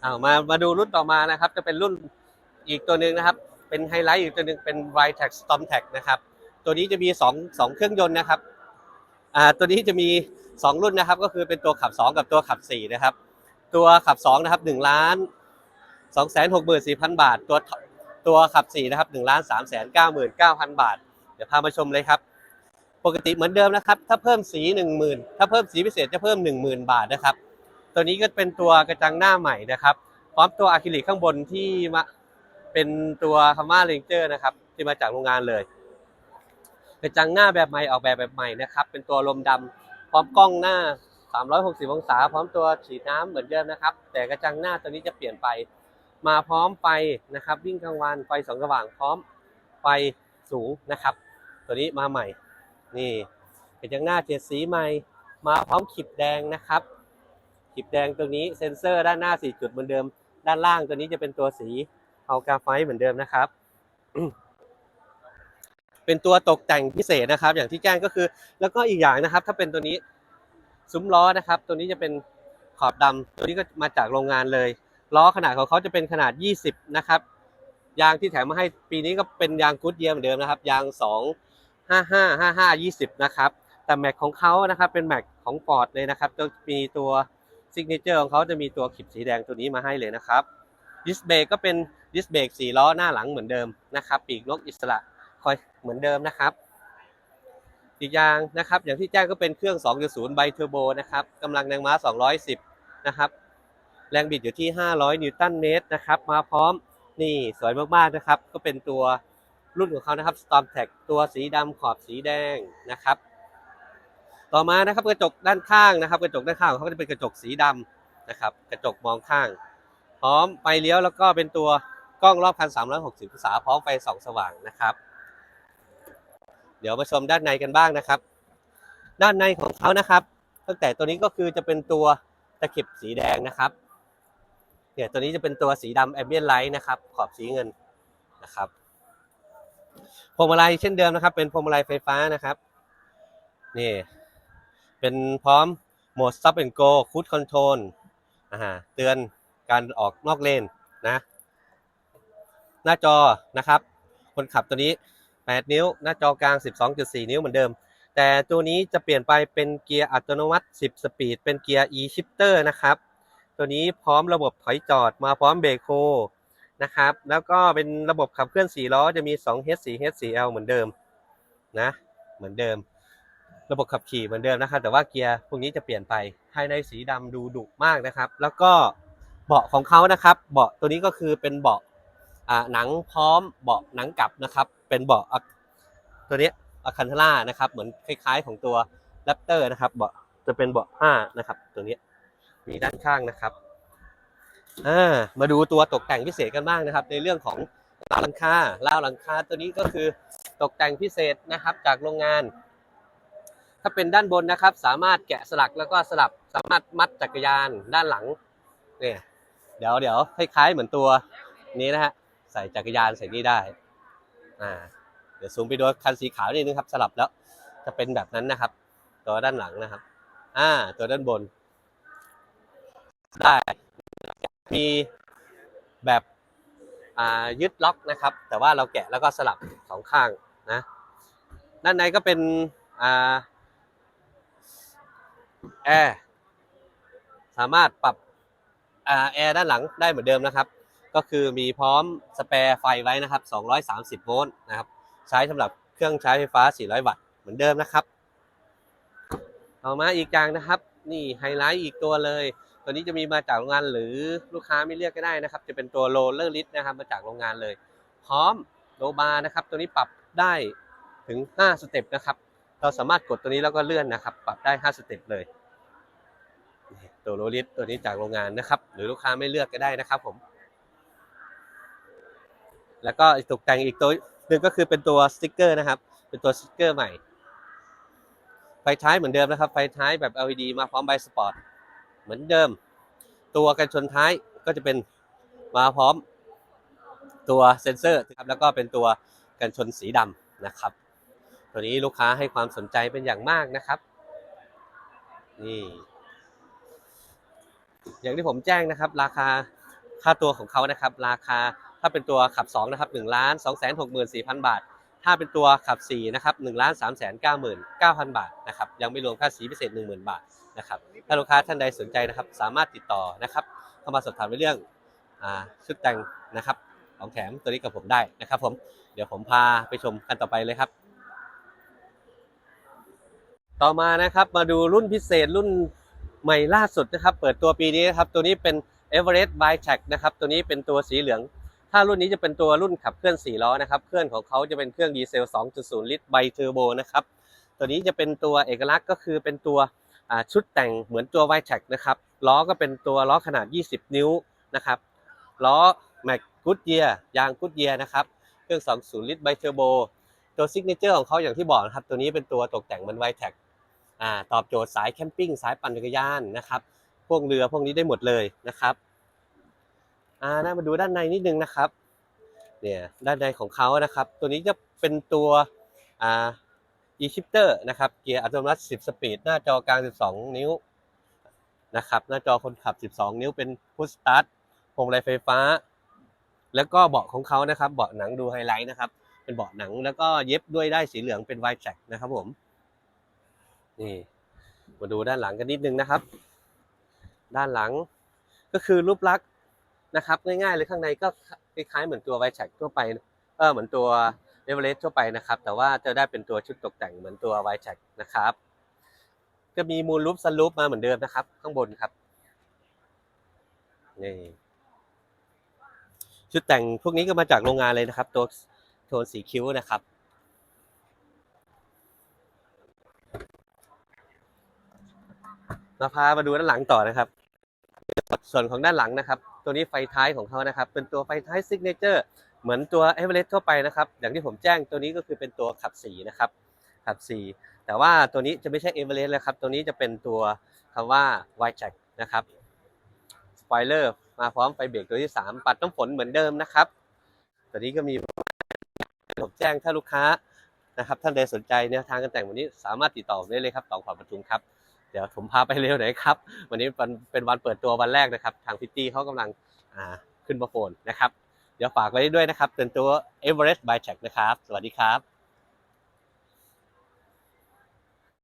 เอามามาดูรุ่นต่อมานะครับ จะเป็นรุ่นอีกตัวหนึ่งนะครับ เป็นไฮไลท์อีกตัวหนึ่งเป็น r i t e c Storm t a c นะครับ ตัวนี้จะมี2 2เครื่องยนต์นะครับอ่าตัวนี้จะมี 2 รุ่นนะครับ ก็คือเป็นตัวขับ 2 กับตัวขับ 4 นะครับ ตัวขับ 2 นะครับ1ล้าน2 6 4 0 0 0 บาท ตัวตัวขับ 4 นะครับ1ล้าน3 9 9 0 0 0 บาท เดี๋ยวพามาชมเลยครับ ปกติเหมือนเดิมนะครับ ถ้าเพิ่มสี 10,000 ถ้าเพิ่มสีพิเศษจะเพิ่ม 10,000 บาทนะครับ ตัวนี้ก็เป็นตัวกระจังหน้าใหม่นะครับ พร้อมตัวอะคริลิกข้างบนที่มาเป็นตัวคาม่าเลนเจอร์นะครับ ที่มาจากโรงงานเลย กระจังหน้าแบบใหม่ออกแบบแบบใหม่นะครับ เป็นตัวลมดำพร้อมกล้องหน้า 360 องศา พร้อมตัวฉีดน้ำเหมือนเดิมนะครับ แต่กระจังหน้าตัวนี้จะเปลี่ยนไป มาพร้อมไฟนะครับ วิ่งกลางวันไฟสองสว่างพร้อมไฟสูงนะครับ ตัวนี้มาใหม่ นี่กระจังหน้าเจ็ดสีใหม่ มาพร้อมขีดแดงนะครับ ขีดแดงตัวนี้เซ็นเซอร์ด้านหน้า 4 จุดเหมือนเดิม ด้านล่างตัวนี้จะเป็นตัวสีเอากาไฟเหมือนเดิมนะครับ เป็นตัวตกแต่งพิเศษนะครับ อย่างที่แจ้งก็คือ แล้วก็อีกอย่างนะครับ ถ้าเป็นตัวนี้ซุ้มล้อนะครับ ตัวนี้จะเป็นขอบดำตัวนี้ก็มาจากโรงงานเลย ล้อขนาดของเขาจะเป็นขนาด 20 นะครับยางที่แถมมาให้ปีนี้ก็เป็นยางกูดเยียร์เหมือนเดิมนะครับ ยาง 2 55 55 20 นะครับ แต่แม็กของเขานะครับเป็นแม็กของฟอร์ดเลยนะครับจะมีตัว ซิกเนเจอร์ของเขาจะมีตัวขีดสีแดงตัวนี้มาให้เลยนะครับดิสเบรกก็เป็นดิสเบรกสี่ล้อหน้าหลังเหมือนเดิมนะครับปีกนกอิสระคอยเหมือนเดิมนะครับ อีกอย่างนะครับอย่างที่แจ้งก็เป็นเครื่อง 2.0 ไบเทอร์โบนะครับกำลังแรงม้า 210 นะครับแรงบิดอยู่ที่ 500 นิวตันเมตรนะครับมาพร้อมนี่สวยมากๆนะครับ ก็เป็นตัวรุ่นของเขานะครับ Storm t a c ตัวสีดำขอบสีแดงนะครับ ต่อมานะครับกระจกด้านข้างนะครับ กระจกด้านข้างของเขาก็จะเป็นกระจกสีดำนะครับ กระจกมองข้าง พร้อมไฟเลี้ยวแล้วก็เป็นตัวกล้องรอบคัน 360องศาพร้อมไฟสองสว่างนะครับ เดี๋ยวมาชมด้านในกันบ้างนะครับ ด้านในของเขานะครับ ตั้งแต่ตัวนี้ก็คือจะเป็นตัวตะเข็บสีแดงนะครับเนี่ยตัวนี้จะเป็นตัวสีดำแอมเบียนไลท์นะครับขอบสีเงินนะครับพวงมาลัยเช่นเดิมนะครับ เป็นพวงมาลัยไฟฟ้านะครับนี่ เป็นพร้อมโหมด Stop and Go Cruise Control เตือนการออกนอกเลนนะ หน้าจอนะครับ คนขับตัวนี้ 8 นิ้ว หน้าจอกลาง 12.4 นิ้วเหมือนเดิม แต่ตัวนี้จะเปลี่ยนไปเป็นเกียร์อัตโนมัติ 10 สปีด เป็นเกียร์ e shifter นะครับ ตัวนี้พร้อมระบบถอยจอดมาพร้อมเบรกโคนะครับ แล้วก็เป็นระบบขับเคลื่อน 4 ล้อ จะมี 2H 4H 4L เหมือนเดิมนะ เหมือนเดิม ระบบขับขี่เหมือนเดิมนะครับแต่ว่าเกียร์พวกนี้จะเปลี่ยนไปภายในสีดำดูดุมากนะครับ แล้วก็เบาะของเขานะครับ เบาะตัวนี้ก็คือเป็นเบาะหนังพร้อมเบาะหนังกลับนะครับ เป็นเบาะตัวนี้อะคันทล่านะครับเหมือนคล้ายๆ ของตัวแรปเตอร์นะครับ เบาะจะเป็นเบาะผ้านะครับ ตัวนี้มีด้านข้างนะครับมาดูตัวตกแต่งพิเศษกันบ้างนะครับ ในเรื่องของราวหลังคาราวหลังคาตัวนี้ก็คือตกแต่งพิเศษนะครับ จากโรงงาน ถ้าเป็นด้านบนนะครับ สามารถแกะสลักแล้วก็สลับสามารถมัดจักรยานด้านหลังเนี่ยเดี๋ยวเดี๋ยวคล้ายๆเหมือนตัวนี้นะฮะใส่จักรยานใส่นี่ได้อ่าเดี๋ยวซูมไปดูคันสีขาวนิดนึงครับ สลับแล้วจะเป็นแบบนั้นนะครับ ตัวด้านหลังนะครับ อ่า ตัวด้านบน ได้มีแบบอ่ายึดล็อกนะครับ แต่ว่าเราแกะแล้วก็สลับสองข้างนะ ด้านในก็เป็นอ่า แอร์สามารถปรับอแอร์ด้านหลังได้เหมือนเดิมนะครับ ก็คือมีพร้อมสเปร์ไฟไว้นะครับ 230 โวลต์นะครับ ใช้สำหรับเครื่องใช้ไฟฟ้า 400 วัตต์เหมือนเดิมนะครับ ต่อมาอีกอย่างนะครับ นี่ไฮไลท์อีกตัวเลย ตัวนี้จะมีมาจากโรงงานหรือลูกค้าไม่เรียกก็ได้นะครับ จะเป็นตัวโรลเลอร์ลิสนะครับ มาจากโรงงานเลย พร้อมโลบาร์นะครับ ตัวนี้ปรับได้ถึง 5 สเต็ปนะครับ เราสามารถกดตัวนี้แล้วก็เลื่อนนะครับ ปรับได้ 5 สเต็ปเลยตัวโรลิสตัวนี้จากโรงงานนะครับ หรือลูกค้าไม่เลือกก็ได้นะครับผม แล้วก็ตกแต่งอีกตัวหนึ่งก็คือเป็นตัวสติ๊กเกอร์นะครับ เป็นตัวสติ๊กเกอร์ใหม่ ไฟท้ายเหมือนเดิมนะครับ ไฟท้ายแบบ LED มาพร้อมใบสปอร์ตเหมือนเดิม ตัวกันชนท้ายก็จะเป็นมาพร้อมตัวเซ็นเซอร์นะครับแล้วก็เป็นตัวกันชนสีดำนะครับ ตัวนี้ลูกค้าให้ความสนใจเป็นอย่างมากนะครับ นี่ อย่างที่ผมแจ้งนะครับ ราคาค่าตัวของเขานะครับ ราคาถ้าเป็นตัวขับ2นะครับ1ล้าน2 6 4 0 0 0 บาท ถ้าเป็นตัวขับ4นะครับ1ล้าน3 9 9 0 0 0 บาทนะครับยังไม่รวมค่าสีพิเศษ 10,000 บาทนะครับถ้าลูกค้าท่านใดสนใจนะครับ สามารถติดต่อนะครับ เข้ามาสอบถามในเรื่องอชุดแต่งนะครับของแถมตัวนี้กับผมได้นะครับ ผมเดี๋ยวผมพาไปชมกันต่อไปเลยครับ ต่อมานะครับมาดูรุ่นพิเศษรุ่นใหม่ล่าสุดนะครับ เปิดตัวปีนี้นะครับ ตัวนี้เป็น Everest b y t r a c นะครับ ตัวนี้เป็นตัวสีเหลือง ถ้ารุ่นนี้จะเป็นตัวรุ่นขับเคลื่อน4ล้อนะครับ เครื่องของเขาจะเป็นเครื่องดีเซล 2.0 ลิตรไบเทอร์โบนะครับ ตัวนี้จะเป็นตัวเอกลักษณ์ก็คือเป็นตัวชุดแต่งเหมือนตัว y t r a c k นะครับ ล้อก็เป็นตัวล้อขนาด 20 นิ้วนะครับ ล้อแม็กกูดเยียยางกูดเยียนะครับ เครื่อง 20 ลิตรไบเทอร์โบ ตัวซิกเนเจอร์ของเขาอย่างที่บอกนะครับ ตัวนี้เป็นตัวตกแต่งเหมัน y t r a c อ่าตอบโจทย์สายแคมปิ้งสายปั่นจักรยานนะครับ พวกเรือพวกนี้ได้หมดเลยนะครับอ่าน่ามาดูด้านในนิดนึงนะครับเนี่ยด้านในของเขานะครับ ตัวนี้จะเป็นตัวอ่า e-shifter นะครับเกียร์อัตโนมัติ 10 สปีด หน้าจอกลาง 12 นิ้วนะครับหน้าจอคนขับ 12 นิ้วเป็นพุชสตาร์ทพวงมาลัยไฟฟ้า แล้วก็เบาะของเขานะครับ เบาะหนังดูไฮไลท์นะครับ เป็นเบาะหนังแล้วก็เย็บด้วยได้สีเหลืองเป็นไวท์แจ็คนะครับผม นี่ มาดูด้านหลังกันนิดนึงนะครับ ด้านหลังก็คือรูปลักษณ์นะครับ ง่ายๆเลยข้างในก็คล้ายๆเหมือนตัวไวท์แจ็คทั่วไปเออเหมือนตัวเอเวอเรสต์ทั่วไปนะครับ แต่ว่าจะได้เป็นตัวชุดตกแต่งเหมือนตัวไวท์แจ็คนะครับ ก็มีมูลลูปซันลูปมาเหมือนเดิมนะครับ ข้างบนครับนี่ชุดแต่งพวกนี้ก็มาจากโรงงานเลยนะครับ ตัวโทนสีคิ้วนะครับ มาพามาดูด้านหลังต่อนะครับ ส่วนของด้านหลังนะครับ ตัวนี้ไฟท้ายของเขานะครับ เป็นตัวไฟท้ายซิกเนเจอร์เหมือนตัวเอเวอเรสต์ทั่วไปนะครับ อย่างที่ผมแจ้งตัวนี้ก็คือเป็นตัวขับสีนะครับขับสีแต่ว่าตัวนี้จะไม่ใช่เอเวอเรสต์แล้วครับ ตัวนี้จะเป็นตัวคำว่าไวแจ็คนะครับสปอยเลอร์มาพร้อมไฟเบรกตัวที่ 3 ปัดน้ำฝนเหมือนเดิมนะครับตัวนี้ก็มีผมแจ้งถ้าลูกค้านะครับท่านใดสนใจแนวทางการแต่งวันนี้สามารถติดต่อได้เลยครับต่องขอบประทุมครับ เดี๋ยวผมพาไปเร็วหน่อยครับ วันนี้เป็นเป็นวันเปิดตัววันแรกนะครับ ทางพิตตี้เขากำลังขึ้นมาโฟนนะครับ เดี๋ยวฝากไว้ด้วยนะครับเป็นตัว Everest by Check นะครับ สวัสดีครับ